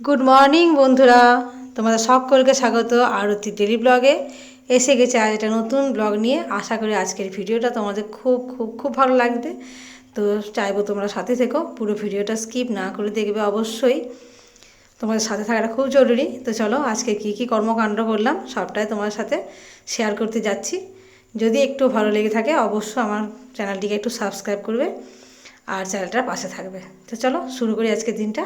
Good morning বন্ধুরা। তোমাদের সকলকে স্বাগত আরতি ডেলি ব্লগে এসে গেছে আজ একটা নতুন ব্লগ নিয়ে। আশা করি আজকের ভিডিওটা তোমাদের খুব খুব খুব ভালো লাগবে। তো চাইব তোমরা সাথে থেকো। পুরো ভিডিওটা স্কিপ না করে দেখবে অবশ্যই। তোমাদের সাথে থাকাটা খুব জরুরি। তো চলো আজকে কি কি কর্মকাণ্ড করলাম সবটাই তোমার সাথে শেয়ার করতে যাচ্ছি। যদি একটু ভালো লেগে থাকে, অবশ্যই আমার চ্যানেলটিকে একটু সাবস্ক্রাইব করবে আর চ্যানেলটার পাশে থাকবে। তো চলো শুরু করি আজকের দিনটা।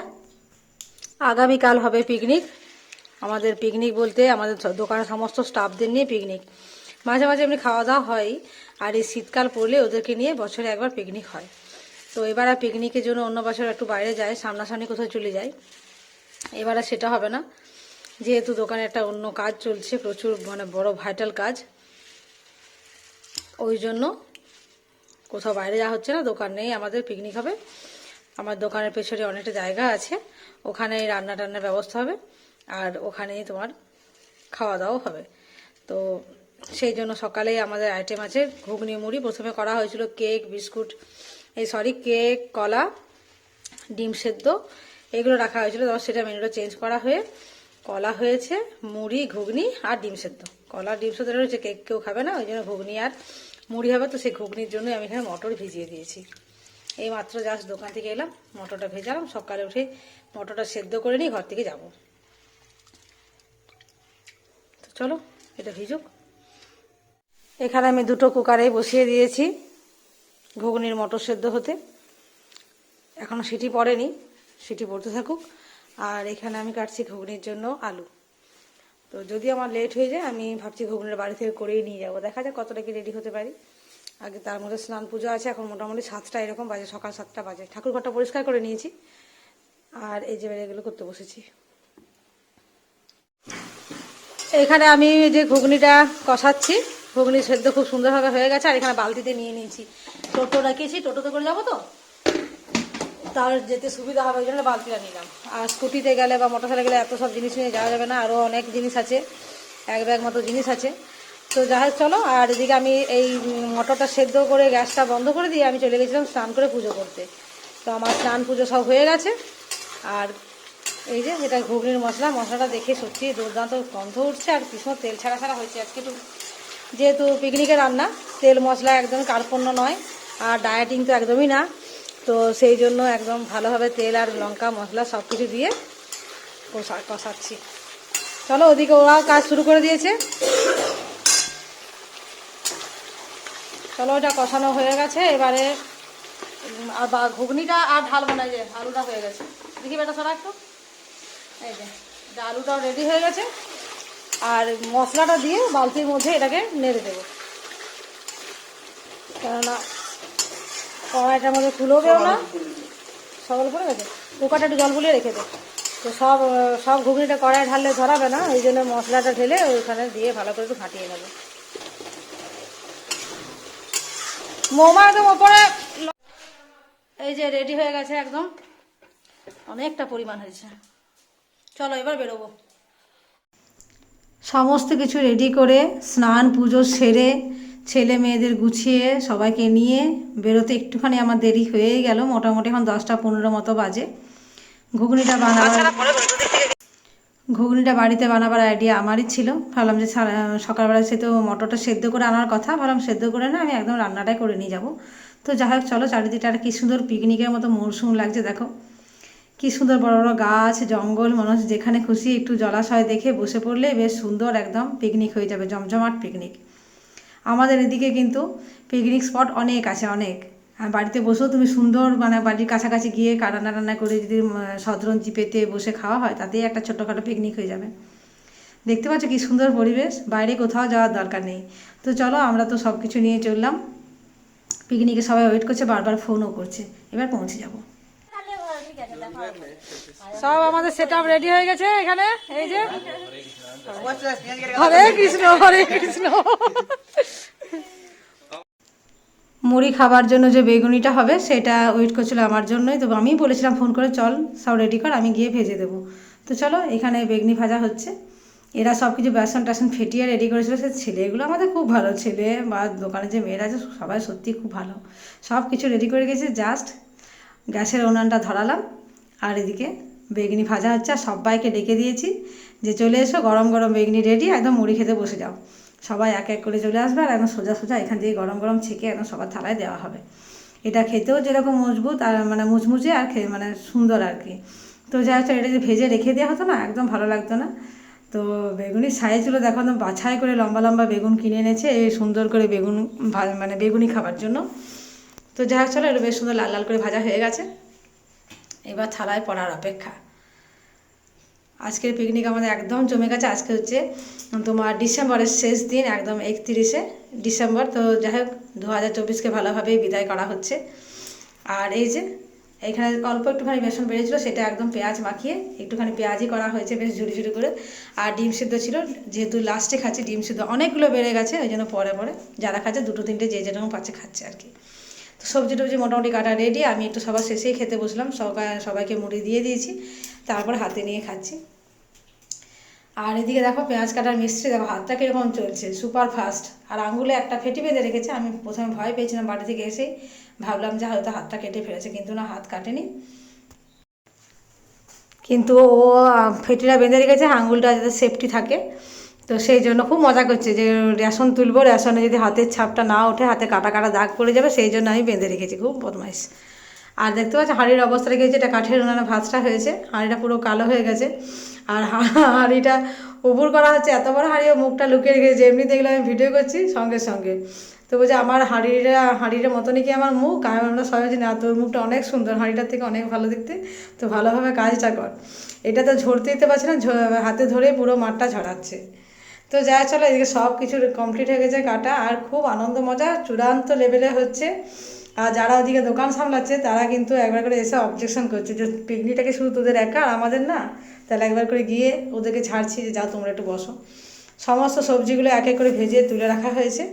আগামীকাল হবে পিকনিক আমাদের পিকনিক বলতে আমাদের দোকানের সমস্ত স্টাফদের নিয়ে পিকনিক মাঝে মাঝে এমনি খাওয়া দাওয়া হয়, আর এই শীতকাল পড়লে ওদেরকে নিয়ে বছরে একবার পিকনিক হয়। তো এবার আর পিকনিকের জন্য অন্য বছর একটু বাইরে যায়, সামনাসামনি কোথাও চলে যায়। এবার আর সেটা হবে না। যেহেতু দোকানে একটা অন্য কাজ চলছে, প্রচুর মানে বড় ভাইটাল কাজ। ওই জন্য কোথাও বাইরে যাওয়া হচ্ছে না, দোকান নেই, আমাদের পিকনিক হবে। আমার দোকানের পেছনে অনেকটা জায়গা আছে। ওখানে রান্না টান্নার ব্যবস্থা হবে আর ওখানেই তোমার খাওয়া দাওয়াও হবে। তো সেই জন্য সকালেই আমাদের আইটেম আছে, ঘুগনি, মুড়ি। প্রথমে করা হয়েছিল কেক, বিস্কুট, এই সরি কেক, কলা, ডিম সেদ্ধ। এগুলো রাখা হয়েছিল তখন সেটা মেনুটা চেঞ্জ করা হয়ে কলা হয়েছে, মুড়ি, ঘুগনি আর ডিম সেদ্ধ। কলা, ডিম সেদ্ধ রয়েছে, কেক কেউ খাবে না, ওই জন্য ঘুগনি আর মুড়ি হবে। তো সেই ঘুগনির জন্য আমি এখানে মটর ভিজিয়ে দিয়েছি। এই মাত্র জাস্ট দোকান থেকে এলাম, মটরটা ভেজালাম, সকালে উঠে মটরটা সেদ্ধ করে নিয়ে ঘর থেকে যাব। তো চলো, এটা ভিজুক। এখানে আমি দুটো কুকারে বসিয়ে দিয়েছি, ঘুগনির মটর সেদ্ধ হতে। এখনও সিটি পড়েনি, সিটি পড়তে থাকুক। আর এখানে আমি কাটছি ঘুগনির জন্য আলু। তো যদি আমার লেট হয়ে যায়, আমি ভাবছি ঘুগনির বাড়ি থেকে করেই নিয়ে যাব। দেখা যাক কতটা কি রেডি হতে পারি। আগে তার মধ্যে স্নান পুজো আছে, এখন মোটামুটি সাতটা এরকম বাজে, সকাল সাতটা বাজে। ঠাকুর ঘরটা পরিষ্কার করে নিয়েছি। আর এই যে এগুলো করতে বসেছি। এখানে আমি যে ঘুগনিটা কষাচ্ছি, ঘুগনি সেদ্ধ খুব সুন্দরভাবে হয়ে গেছে, আর এখানে বালতিতে নিয়ে নিয়েছি। টোটো রাখিয়েছি টোটোতে করে যাব তো? তার যেতে সুবিধা হবে, ওই জন্য বালতিটা নিলাম। আর স্কুটিতে গেলে বা মোটর গেলে এত সব জিনিস নিয়ে যাওয়া যাবে না আরও অনেক জিনিস আছে। এক ব্যাগ মতো জিনিস আছে। তো যাই চলো, আর এদিকে আমি এই মটরটা সেদ্ধ করে, গ্যাসটা বন্ধ করে দিয়ে আমি চলে গেছিলাম স্নান করে পুজো করতে। তো আমার স্নান পুজো সব হয়ে গেছে। আর এই যে এটা ঘুগনির মশলা, মশলাটা দেখে সত্যি দুর্দান্ত গন্ধ উঠছে আর কি সুন্দর তেল ছাড়া ছাড়া হয়েছে আজকে একটু যেহেতু পিকনিকের রান্না, তেল মশলা একদম কার্পণ্য নয় আর ডায়েটিং তো একদমই না। তো সেই জন্য একদম ভালোভাবে তেল আর লঙ্কা, মশলা সব কিছু দিয়ে কষা, কষাচ্ছি। চলো, ওদিকে ওরা কাজ শুরু করে দিয়েছে। চলো ওটা কষানো হয়ে গেছে, এবারে আর বা, ঘুগনিটা আর ঢালবো না যে আলুটা হয়ে গেছে। দেখি বেটা সরা একটু। এই যে আলুটাও রেডি হয়ে গেছে। আর মশলাটা দিয়ে বালতির মধ্যে এটাকে নেড়ে দেবো। কেননা, কড়াইটার মধ্যে ফুলবেও না। সবল পড়ে গেছে কুকারটা একটু জল বুলিয়ে রেখে দে। তো সব সব ঘুগনিটা কড়াই ঢাললে ধরাবে না ওই জন্য মশলাটা ঢেলে ওইখানে দিয়ে ভালো করে একটু ফাটিয়ে নেব। মোমা একদম ওপরে। এই যে রেডি হয়ে গেছে একদম। অনেকটা পরিমাণ হয়েছে। চলো এবার বেরোবো। সমস্ত কিছু রেডি করে স্নান, পুজো সেরে ছেলে মেয়েদের গুছিয়ে সবাইকে নিয়ে বেরোতে একটুখানি আমার দেরি হয়েই গেল। মোটামুটি এখন দশটা পনেরো মতো বাজে। ঘুগনিটা বানাবার ঘুগনিটা বাড়িতে বানাবার আইডিয়া আমারই ছিল। ভাবলাম যে সকালবেলা সে তো মটরটা সেদ্ধ করে আনার কথা, ভাবলাম সেদ্ধ করে না আমি একদম রান্নাটাই করে নিয়ে যাব। তো যাই হোক, চলো চারিদিকটা একটা কী সুন্দর পিকনিকের মতো মরশুম লাগছে, দেখো। কি সুন্দর বড় বড় গাছ, জঙ্গল মানুষ যেখানে খুশি একটু জলাশয় দেখে বসে পড়লে বেশ সুন্দর একদম পিকনিক হয়ে যাবে, জমজমাট পিকনিক আমাদের এদিকে কিন্তু পিকনিক স্পট অনেক আছে, অনেক। আর বাড়িতে বসেও তুমি সুন্দর মানে বাড়ির কাছাকাছি গিয়ে রান্না রান্না করে যদি উম, পেতে বসে খাওয়া হয় তাতেই একটা ছোটোখাটো পিকনিক হয়ে যাবে। দেখতে পাচ্ছ কি সুন্দর পরিবেশ বাইরে কোথাও যাওয়ার দরকার নেই। তো চলো আমরা তো সব কিছু নিয়ে চললাম। পিকনিকে সবাই ওয়েট করছে বারবার ফোনও করছে। এবার পৌঁছে যাব। সব আমাদের সেট আপ রেডি হয়ে গেছে এখানে এই যে। হরে কৃষ্ণ হরে কৃষ্ণ। মুড়ি খাবার জন্য যে বেগুনিটা হবে, সেটা ওয়েট করছিল আমার জন্যই। তো আমি বলেছিলাম ফোন করে চল, সব রেডি কর, আমি গিয়ে ভেজে দেবো। তো চলো, এখানে বেগনি ভাজা হচ্ছে। এরা সব কিছু বেসন টেসন ফেটিয়ে রেডি করেছিল। সে ছেলেগুলো আমাদের খুব ভালো ছেলে, বা দোকানে যে মেয়েরা আছে, সবাই সত্যি খুব ভালো। সব কিছু রেডি করে গেছে জাস্ট গ্যাসের উনানটা ধরালাম। আর এদিকে বেগনি ভাজা হচ্ছে, আর সবাইকে ডেকে দিয়েছি যে চলে এসো, গরম গরম বেগনি রেডি একদম মুড়ি খেতে বসে যাও। সবাই এক এক করে চলে আসবে আর একদম সোজা সোজা এখান থেকে গরম গরম ছেঁকে একদম সবার থালায় দেওয়া হবে। এটা খেতেও যেরকম মজবুত আর মানে মুচমুচে আর খে মানে সুন্দর আর কি। তো যা হচ্ছে এটা যে ভেজে রেখে দেওয়া হতো না, একদম ভালো লাগতো না। তো বেগুনির সাইজগুলো দেখো একদম বাছাই করে লম্বা লম্বা বেগুন কিনে এনেছে, এই সুন্দর করে বেগুন মানে বেগুনি খাবার জন্য। তো যাই হোক, চলো এটা বেশ সুন্দর লাল লাল করে ভাজা হয়ে গেছে। এবার থালায় পড়ার অপেক্ষা। আজকের পিকনিক আমাদের একদম জমে গেছে। আজকে হচ্ছে তোমার ডিসেম্বরের শেষ দিন, একদম একত্রিশে ডিসেম্বর। তো যাই হোক দু হাজার চব্বিশকে ভালোভাবেই বিদায় করা হচ্ছে। আর এই যে, এখানে অল্প একটুখানি বেসন বেড়েছিল, সেটা একদম পেঁয়াজ মাখিয়ে একটুখানি পেঁয়াজই করা হয়েছে বেশ ঝুড়ি ঝুড়ি করে। আর ডিম সিদ্ধ ছিল, যেহেতু লাস্টে খাচ্ছে, ডিম সিদ্ধ অনেকগুলো বেড়ে গেছে, ওই জন্য পরে পরে যারা খাচ্ছে, দুটো তিনটে যে যেরকম পাচ্ছে খাচ্ছে আর কি। তো সবজি টবজি মোটামুটি কাটা রেডি আমি একটু সবার শেষেই খেতে বসলাম, সবাই সবাইকে মুড়ি দিয়ে দিয়েছি। তারপর হাতে নিয়ে খাচ্ছি। আর এদিকে দেখো পেঁয়াজ কাটার মিস্ত্রি, দেখো হাতটা কীরকম চলছে সুপার ফাস্ট আর আঙুলে একটা ফেটি বেঁধে রেখেছে, আমি প্রথমে ভয় পেয়েছিলাম বাড়ি থেকে এসেই ভাবলাম যে হয়তো হাতটা কেটে ফেলেছে, কিন্তু না, হাত কাটেনি। কিন্তু ও ফেটিটা বেঁধে রেখেছে আঙুলটা যাতে সেফটি থাকে। তো সেই জন্য খুব মজা করছে যে রেশন তুলবো, রেশনে যদি হাতের ছাপটা না ওঠে, হাতে কাটা কাটা দাগ পড়ে যাবে, সেই জন্য আমি বেঁধে রেখেছি, খুব বদমাইশ। আর দেখতে পাচ্ছি হাঁড়ির অবস্থা রেখেছি এটা কাঠের উনানে ভাতটা হয়েছে, হাঁড়িটা পুরো কালো হয়ে গেছে। আর হাঁড়িটা উপর করা হচ্ছে, এত বড় হাঁড়ি, ও মুখটা লুকিয়ে রেখেছে। এমনি দেখলে আমি ভিডিও করছি, সঙ্গে সঙ্গে। তো বলছে, আমার হাঁড়িটা হাঁড়িটার মতনই কি আমার মুখ? আমি আমরা সবাই বলছি, না, তোর মুখটা অনেক সুন্দর, হাঁড়িটার থেকে অনেক ভালো দেখতে। তো ভালোভাবে কাজটা কর। এটা তো ঝরতে দিতে পারছে না হাতে ধরে পুরো মাঠটা ঝরাচ্ছে। তো যা চলো, এদিকে সব কিছু কমপ্লিট হয়ে গেছে কাটা। আর খুব আনন্দ মজা, চূড়ান্ত লেভেলে হচ্ছে। আর যারা ওদিকে দোকান সামলাচ্ছে, তারা কিন্তু একবার করে এসে অবজেকশন করছে যে পিকনিকটাকে শুধু তোদের একা আর আমাদের না? তাহলে একবার করে গিয়ে ওদেরকে ছাড়ছি যে, যাও তোমরা একটু বসো। সমস্ত সবজিগুলো এক এক করে ভেজে তুলে রাখা হয়েছে।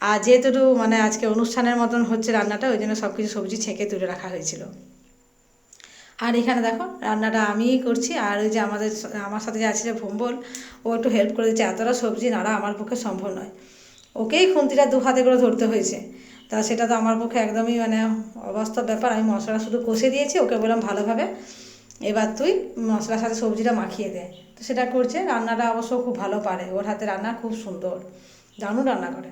আর যেহেতু মানে আজকে অনুষ্ঠানের মতন হচ্ছে রান্নাটা, ওই জন্য সব কিছু সবজি ছেঁকে তুলে রাখা হয়েছিল। আর এখানে দেখো, রান্নাটা আমিই করছি। আর ওই যে আমাদের আমার সাথে যে আছে যে ভম্বল, ও একটু হেল্প করে দিচ্ছে এতটা সবজি নাড়া আমার পক্ষে সম্ভব নয়। ওকেই খুন্তিটা দু হাতে করে ধরতে হয়েছে। তা সেটা তো আমার পক্ষে একদমই মানে অবাস্তব ব্যাপার। আমি মশলা শুধু কষে দিয়েছি, ওকে বললাম ভালোভাবে। এবার তুই মশলার সাথে সবজিটা মাখিয়ে দে। তো সেটা করছে, রান্নাটা অবশ্য খুব ভালো পারে। ওর হাতে রান্না খুব সুন্দর। দারুণ রান্না করে।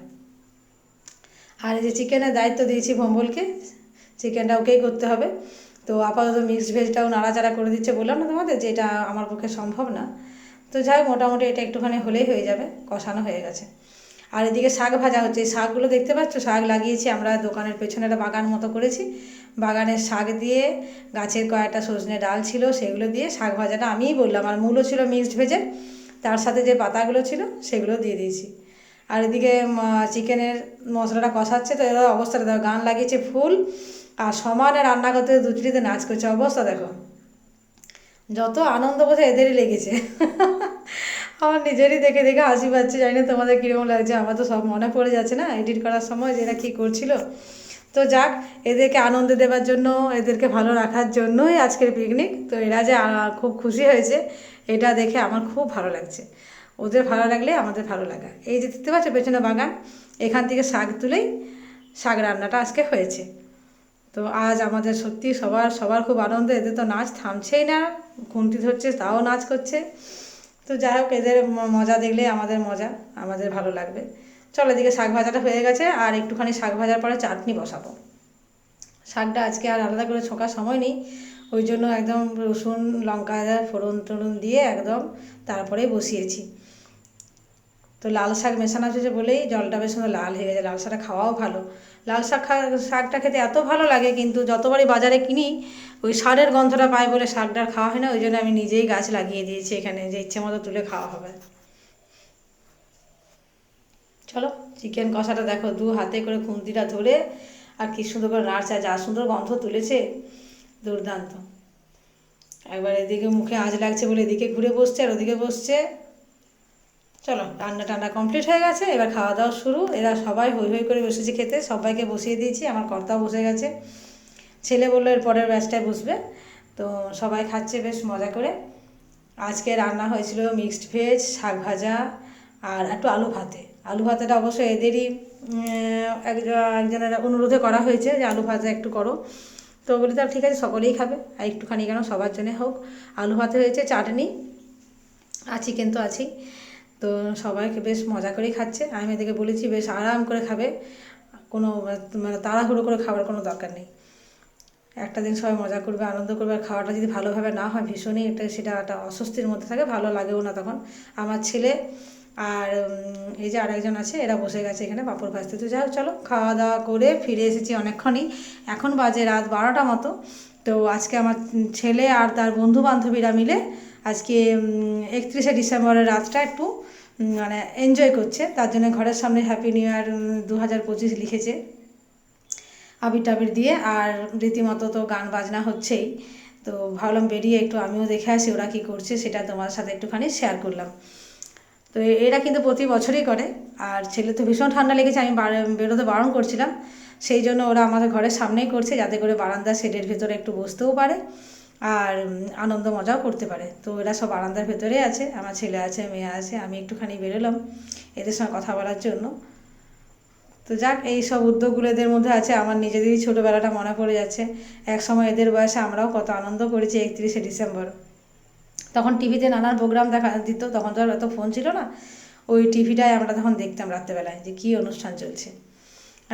আর এই যে চিকেনের দায়িত্ব দিয়েছি ভম্বলকে চিকেনটা ওকেই করতে হবে। তো আপাতত মিক্সড ভেজটাও নাড়াচাড়া করে দিচ্ছে বললাম না তোমাদের যে এটা আমার পক্ষে সম্ভব না। তো যাই মোটামুটি এটা একটুখানি হলেই হয়ে যাবে, কষানো হয়ে গেছে। আর এদিকে শাক ভাজা হচ্ছে। এই শাকগুলো দেখতে পাচ্ছ? শাক লাগিয়েছি আমরা দোকানের পেছনে একটা বাগান মতো করেছি। বাগানের শাক দিয়ে গাছের কয়েকটা সজনে ডাল ছিল, সেগুলো দিয়ে শাক ভাজাটা আমিই বললাম। আর মূলও ছিল মিক্সড ভেজে তার সাথে যে পাতাগুলো ছিল, সেগুলো দিয়ে দিয়েছি। আর এদিকে চিকেনের মশলাটা কষাচ্ছে, তো এরা অবস্থাটা দেখো, গান লাগিয়েছে ফুল। আর সমানে রান্না করতে দুচুরিতে নাচ করছে। অবস্থা দেখো। যত আনন্দ বোধ হয় এদেরই লেগেছে। আমার নিজেরই দেখে দেখে হাসি পাচ্ছে, জানি না তোমাদের কীরকম লাগছে। আমার তো সব মনে পড়ে যাচ্ছে না এডিট করার সময় যে এরা কী করছিল। তো যাক, এদেরকে আনন্দ দেওয়ার জন্য, এদেরকে ভালো রাখার জন্যই আজকের পিকনিক তো এরা যে খুব খুশি হয়েছে, এটা দেখে আমার খুব ভালো লাগছে। ওদের ভালো লাগলে আমাদের ভালো লাগা। এই যে দেখতে পাচ্ছ পেছনে বাগান, এখান থেকে শাক তুলেই শাক রান্নাটা আজকে হয়েছে। তো আজ আমাদের সত্যি সবার সবার খুব আনন্দ, এদের তো নাচ থামছেই না, খুন্তি ধরছে, তাও নাচ করছে। তো যাই হোক, এদের মজা দেখলে আমাদের মজা, আমাদের ভালো লাগবে। চলো এদিকে শাক ভাজাটা হয়ে গেছে, আর একটুখানি শাক ভাজার পরে চাটনি বসাবো। শাকটা আজকে আর আলাদা করে ছোকার সময় নেই, ওই জন্য একদম রসুন, লঙ্কা, ফোড়ন টোড়ন দিয়ে একদম তারপরেই বসিয়েছি। তো লাল শাক মেশানো হয়েছে বলেই জলটা বেশ সুন্দর লাল হয়ে গেছে, লাল শাকটা খাওয়াও ভালো। লাল শাক শাকটা খেতে এত ভালো লাগে, কিন্তু যতবারই বাজারে কিনি ওই সারের গন্ধটা পাই বলে আর খাওয়া হয় না, ওই জন্য আমি নিজেই গাছ লাগিয়ে দিয়েছি এখানে, যে ইচ্ছে মতো তুলে খাওয়া হবে। চলো, চিকেন কষাটা দেখো, দু হাতে করে খুন্তিটা ধরে, আর কি সুন্দর করে নাড়ছে যা সুন্দর গন্ধ তুলেছে, দুর্দান্ত। একবার এদিকে মুখে আজ লাগছে বলে এদিকে ঘুরে বসছে, আর ওদিকে বসছে। চলো, রান্না টান্না কমপ্লিট হয়ে গেছে, এবার খাওয়া দাওয়া শুরু। এরা সবাই হই হই করে বসেছে খেতে, সবাইকে বসিয়ে দিয়েছি, আমার কর্তাও বসে গেছে। ছেলে বলল এর পরের ব্যাচটায় বসবে। তো সবাই খাচ্ছে, বেশ মজা করে। আজকে রান্না হয়েছিল মিক্সড ভেজ শাক ভাজা আর একটু আলু ভাতে। আলু ভাতেটা অবশ্য এদেরই একজনের অনুরোধে করা হয়েছে যে আলু ভাজা একটু করো। তো বলি তার ঠিক আছে, সকলেই খাবে। আর একটুখানি কেন সবার জন্য হোক। আলু ভাতে হয়েছে চাটনি, আর চিকেন তো আছেই। তো সবাইকে বেশ মজা করেই খাচ্ছে। আমি এদেরকে বলেছি, বেশ আরাম করে খাবে। কোনো মানে তাড়াহুড়ো করে খাবার কোনো দরকার নেই। একটা দিন সবাই মজা করবে, আনন্দ করবে, আর খাওয়াটা যদি ভালোভাবে না হয় ভীষণই এটা সেটা একটা অস্বস্তির মধ্যে থাকে, ভালো লাগেও না তখন। আমার ছেলে আর এই যে আরেকজন আছে, এরা বসে গেছে এখানে পাপড় ভাজতে। তো যাই চলো খাওয়া দাওয়া করে ফিরে এসেছি অনেকক্ষণই। এখন বাজে রাত বারোটা মতো। তো আজকে আমার ছেলে আর তার বন্ধু বান্ধবীরা মিলে আজকে একত্রিশে ডিসেম্বরের রাতটা একটু মানে এনজয় করছে। তার জন্য ঘরের সামনে হ্যাপি নিউ ইয়ার দু হাজার পঁচিশ লিখেছে। আবির টাবির দিয়ে, আর রীতিমতো তো গান বাজনা হচ্ছেই। তো ভাবলাম বেরিয়ে একটু আমিও দেখে আসি ওরা কী করছে, সেটা তোমার সাথে একটুখানি শেয়ার করলাম। তো এরা কিন্তু প্রতি বছরই করে, আর ছেলে তো ভীষণ ঠান্ডা লেগেছে, আমি বার- বেরোতে বারণ করছিলাম। সেই জন্য ওরা আমাদের ঘরের সামনেই করছে, যাতে করে বারান্দা শেডের ভেতরে একটু বসতেও পারে, আর আনন্দ মজাও করতে পারে। তো এরা সব বারান্দার ভেতরেই আছে, আমার ছেলে আছে, মেয়ে আছে, আমি একটুখানি বেরোলাম এদের সঙ্গে কথা বলার জন্য। তো যাক, এই সব উদ্যোগগুলো এদের মধ্যে আছে। আমার নিজেদেরই ছোটোবেলাটা মনে পড়ে যাচ্ছে। এক সময় এদের বয়সে আমরাও কত আনন্দ করেছি একত্রিশে ডিসেম্বর। তখন টিভিতে নানান প্রোগ্রাম দেখা দিত, তখন তো আর এত ফোন ছিল না। ওই টিভিটাই আমরা তখন দেখতাম রাত্রেবেলায় যে কী অনুষ্ঠান চলছে।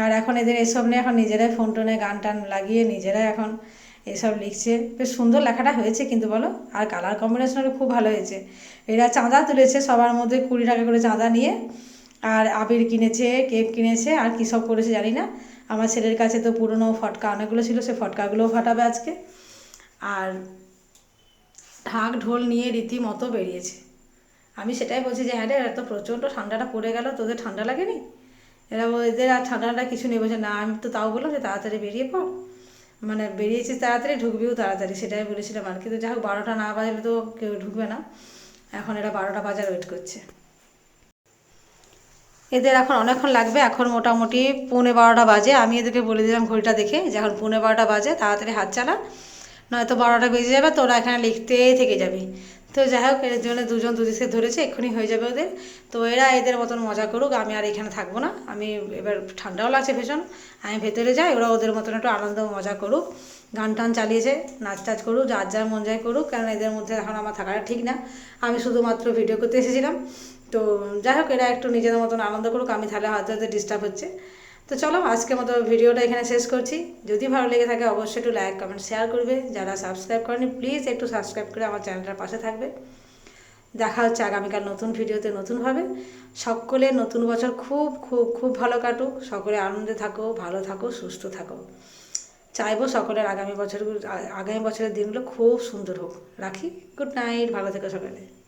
আর এখন এদের এসব নিয়ে এখন নিজেরাই ফোন টোনে গান টান লাগিয়ে নিজেরাই এখন এসব লিখছে। বেশ সুন্দর লেখাটা হয়েছে, কিন্তু বলো, আর কালার কম্বিনেশনটা খুব ভালো হয়েছে। এরা চাঁদা তুলেছে, সবার মধ্যে কুড়ি টাকা করে চাঁদা নিয়ে। আর আবির কিনেছে, কেক কিনেছে, আর কী সব করেছে জানি না। আমার ছেলের কাছে তো পুরনো ফটকা অনেকগুলো ছিল, সে ফটকাগুলোও ফাটাবে আজকে। আর ঢাক, ঢোল নিয়ে রীতিমতো বেরিয়েছে। আমি সেটাই বলছি যে হ্যাঁ রে এত প্রচণ্ড ঠান্ডাটা পড়ে গেল, তোদের ঠান্ডা লাগেনি? এরা এদের আর ঠান্ডাটা কিছু নেই। বলছে, না, আমি তো তাও বললাম যে, তাড়াতাড়ি বেরিয়ে পড়। মানে বেরিয়েছিস তাড়াতাড়ি ঢুকবিও তাড়াতাড়ি, সেটাই বলেছিলাম আর কিন্তু যাই হোক, বারোটা না বাজলে তো কেউ ঢুকবে না। এখন এরা বারোটা বাজার ওয়েট করছে। এদের এখন অনেকক্ষণ লাগবে, এখন মোটামুটি পৌনে বারোটা বাজে। আমি এদেরকে বলে দিলাম ঘড়িটা দেখে যে এখন পৌনে বারোটা বাজে, তাড়াতাড়ি হাত চালা, নয়তো বারোটা বেজে যাবে, তোরা এখানে লিখতেই থেকে যাবে। তো যাই হোক, এর জন্য দুজন দুদিকে ধরেছে, এক্ষুনি হয়ে যাবে ওদের। তো এরা এদের মতন মজা করুক, আমি আর এখানে থাকব না। আমি এবার ঠান্ডাও লাগছে ভীষণ, আমি ভেতরে যাই, ওরা ওদের মতন একটু আনন্দ মজা করুক, গান টান চালিয়েছে, নাচ টাচ করুক, যার যার মন যায় করুক, কারণ এদের মধ্যে এখন আমার থাকাটা ঠিক না। আমি শুধুমাত্র ভিডিও করতে এসেছিলাম। তো যাই হোক, এরা একটু নিজেদের মতন আনন্দ করুক, আমি তাহলে হয়তো এদের ডিস্টার্ব হচ্ছে। তো চলো, আজকের মতো ভিডিওটা এখানে শেষ করছি। যদি ভালো লেগে থাকে, অবশ্যই একটু লাইক কমেন্ট শেয়ার করবে। যারা সাবস্ক্রাইব করেনি প্লিজ একটু সাবস্ক্রাইব করে আমার চ্যানেলটার পাশে থাকবে। দেখা হচ্ছে আগামীকাল নতুন ভিডিওতে নতুনভাবে। সকলে নতুন বছর খুব খুব খুব ভালো কাটুক। সকলে আনন্দে থাকো, ভালো থাকো, সুস্থ থাকো। চাইব সকলের আগামী বছর আগামী বছরের দিনগুলো খুব সুন্দর হোক। রাখি? গুড নাইট ভালো থেকো সকালে।